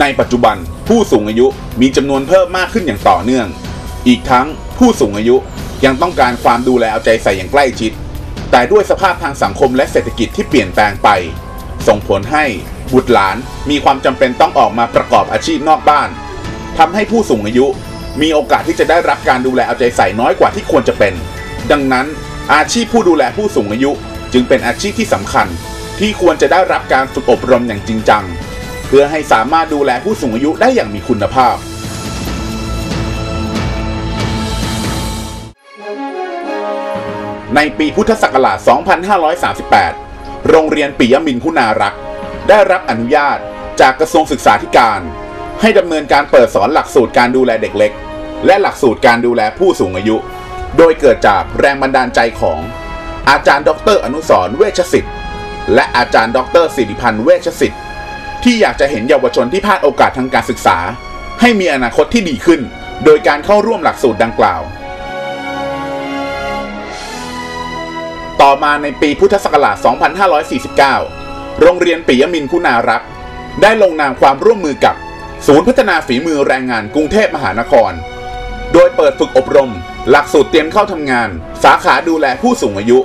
ในปัจจุบันผู้สูงอายุมีจำนวนเพิ่มมากขึ้นอย่างต่อเนื่อง อีกทั้งผู้สูงอายุยังต้องการความดูแลเอาใจใส่อย่างใกล้ชิด แต่ด้วยสภาพทางสังคมและเศรษฐกิจที่เปลี่ยนแปลงไป ส่งผลให้บุตรหลานมีความจำเป็นต้องออกมาประกอบอาชีพนอกบ้านทำให้ผู้สูงอายุมีโอกาสที่จะได้รับการดูแลเอาใจใส่น้อยกว่าที่ควรจะเป็น ดังนั้น อาชีพผู้ดูแลผู้สูงอายุจึงเป็นอาชีพที่สำคัญ ที่ควรจะได้รับการฝึกอบรมอย่างจริงจัง พื่อให้สามารถดูแลผู้สูงอายุได้อย่างมีคุณภาพ ในปีพุทธศักราช 2538 โรงเรียนปิยมินคุณารักษ์ ได้รับอนุญาตจากกระทรวงศึกษาธิการ ให้ดำเนินการเปิดสอนหลักสูตรการดูแลเด็กเล็ก และหลักสูตรการดูแลผู้สูงอายุ โดยเกิดจากแรงบันดาลใจของ อาจารย์ ดร อนุสรเวชศิษฐ์และอาจารย์ ดรสิริพันธ์เวชศิษฐ์ ที่อยากจะเห็นเยาวชนที่พลาดโอกาสทางการศึกษา ให้มีอนาคตที่ดีขึ้น โดยการเข้าร่วมหลักสูตรดังกล่าว ต่อมาในปีพุทธศักราช 2549 โรงเรียนปิยมินคุณารักษ์ได้ลงนามความร่วมมือกับ ศูนย์พัฒนาฝีมือแรงงานกรุงเทพมหานคร โดยเปิดฝึกอบรม หลักสูตรเตรียมเข้าทำงาน สาขาดูแลผู้สูงอายุ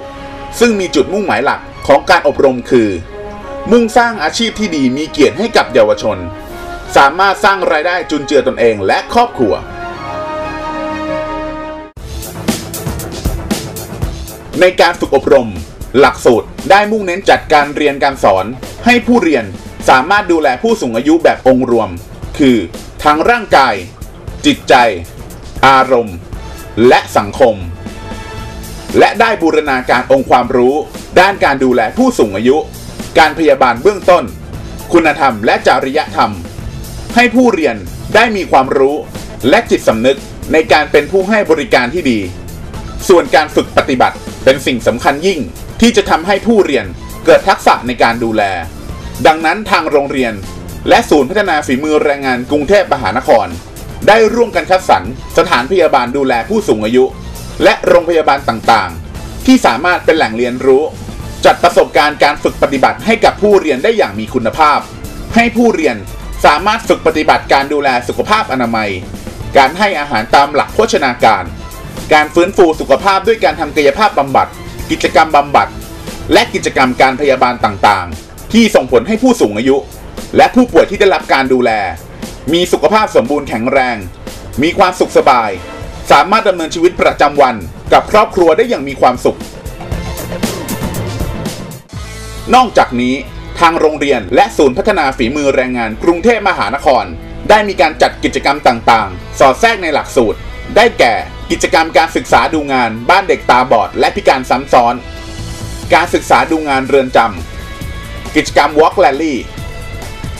ซึ่งมีจุดมุ่งหมายหลักของการอบรมคือ มุ่งสร้างอาชีพที่ดีมีเกียรติให้กับเยาวชน สามารถสร้างรายได้จุนเจือตนเองและครอบครัว ในการฝึกอบรม หลักสูตรได้มุ่งเน้นจัดการเรียนการสอน ให้ผู้เรียนสามารถดูแลผู้สูงอายุแบบองค์รวม คือ ทั้งร่างกาย จิตใจ อารมณ์ และสังคม และได้บูรณาการองค์ความรู้ ด้านการดูแลผู้สูงอายุ การพยาบาลเบื้องต้น คุณธรรมและจริยธรรม ให้ผู้เรียนได้มีความรู้และจิตสำนึกในการเป็นผู้ให้บริการที่ดี ส่วนการฝึกปฏิบัติเป็นสิ่งสำคัญยิ่งที่จะทำให้ผู้เรียนเกิดทักษะในการดูแล ดังนั้นทางโรงเรียน และศูนย์พัฒนาฝีมือแรงงานกรุงเทพมหานคร ได้ร่วมกันคัดสรรสถานพยาบาลดูแลผู้สูงอายุ และโรงพยาบาลต่างๆ ที่สามารถเป็นแหล่งเรียนรู้ จัดประสบการณ์การฝึกปฏิบัติให้กับผู้เรียนได้อย่างมีคุณภาพ ให้ผู้เรียนสามารถฝึกปฏิบัติการดูแลสุขภาพอนามัย การให้อาหารตามหลักโภชนาการ การฟื้นฟูสุขภาพด้วยการทำกายภาพบำบัด กิจกรรมบำบัด และกิจกรรมการพยาบาลต่างๆ ที่ส่งผลให้ผู้สูงอายุ และผู้ป่วยที่ได้รับการดูแล มีสุขภาพสมบูรณ์แข็งแรง มีความสุขสบาย สามารถดำเนินชีวิตประจำวันกับครอบครัวได้อย่างมีความสุข นอกจากนี้ทางโรงเรียนและศูนย์พัฒนาฝีมือแรงงานกรุงเทพมหานคร ได้มีการจัดกิจกรรมต่างๆ สอดแทรกในหลักสูตร ได้แก่กิจกรรมการศึกษาดูงานบ้านเด็กตาบอด และพิการซ้ำซ้อน การศึกษาดูงานเรือนจำกิจกรรม Walk Rally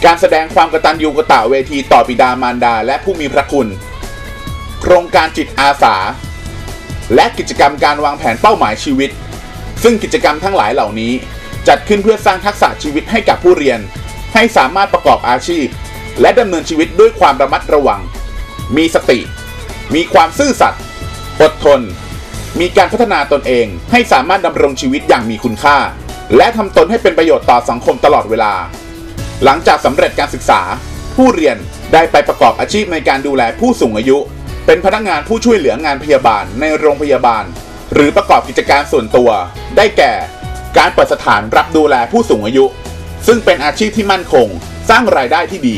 การแสดงความกตัญญูกตเวทีต่อบิดามารดาและผู้มีพระคุณ โครงการจิตอาสา และกิจกรรมการวางแผนเป้าหมายชีวิต ซึ่งกิจกรรมทั้งหลายเหล่านี้ จัดขึ้นเพื่อสร้างทักษะชีวิตให้กับผู้เรียน ให้สามารถประกอบอาชีพ และดำเนินชีวิตด้วยความระมัดระวัง มีสติ มีความซื่อสัตย์อดทน มีการพัฒนาตนเอง ให้สามารถดำรงชีวิตอย่างมีคุณค่า และทำตนให้เป็นประโยชน์ต่อสังคมตลอดเวลา หลังจากสำเร็จการศึกษา ผู้เรียนได้ไปประกอบอาชีพในการดูแลผู้สูงอายุ เป็นพนักงานผู้ช่วยเหลืองานพยาบาลในโรงพยาบาล หรือประกอบกิจการส่วนตัว ได้แก่ การเปิดสถานรับดูแลผู้สูงอายุ ซึ่งเป็นอาชีพที่มั่นคง สร้างรายได้ที่ดี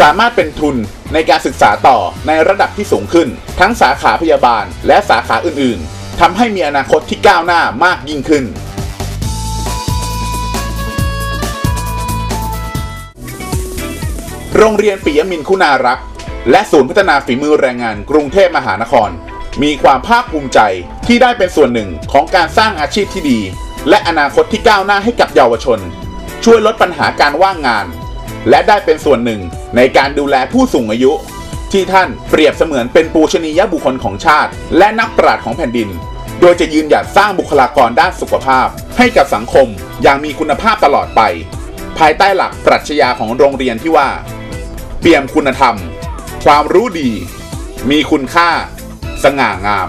สามารถเป็นทุนในการศึกษาต่อในระดับที่สูงขึ้น ทั้งสาขาพยาบาลและสาขาอื่น ๆทำให้มีอนาคตที่ก้าวหน้ามากยิ่งขึ้นโรงเรียนปิยมินคุณารักษ์และศูนย์พัฒนาฝีมือแรงงานกรุงเทพมหานคร มีความภาคภูมิใจที่ได้เป็นส่วนหนึ่งของการสร้างอาชีพที่ดี และอนาคตที่ก้าวหน้าให้กับเยาวชน ช่วยลดปัญหาการว่างงาน และได้เป็นส่วนหนึ่งในการดูแลผู้สูงอายุ ที่ท่านเปรียบเสมือนเป็นปูชนียบุคคลของชาติ และนักปราชญ์ของแผ่นดิน โดยจะยืนหยัดสร้างบุคลากรด้านสุขภาพ ให้กับสังคมอย่างมีคุณภาพตลอดไป ภายใต้หลักปรัชญาของโรงเรียนที่ว่า เปี่ยมคุณธรรม ความรู้ดี มีคุณค่า สง่างาม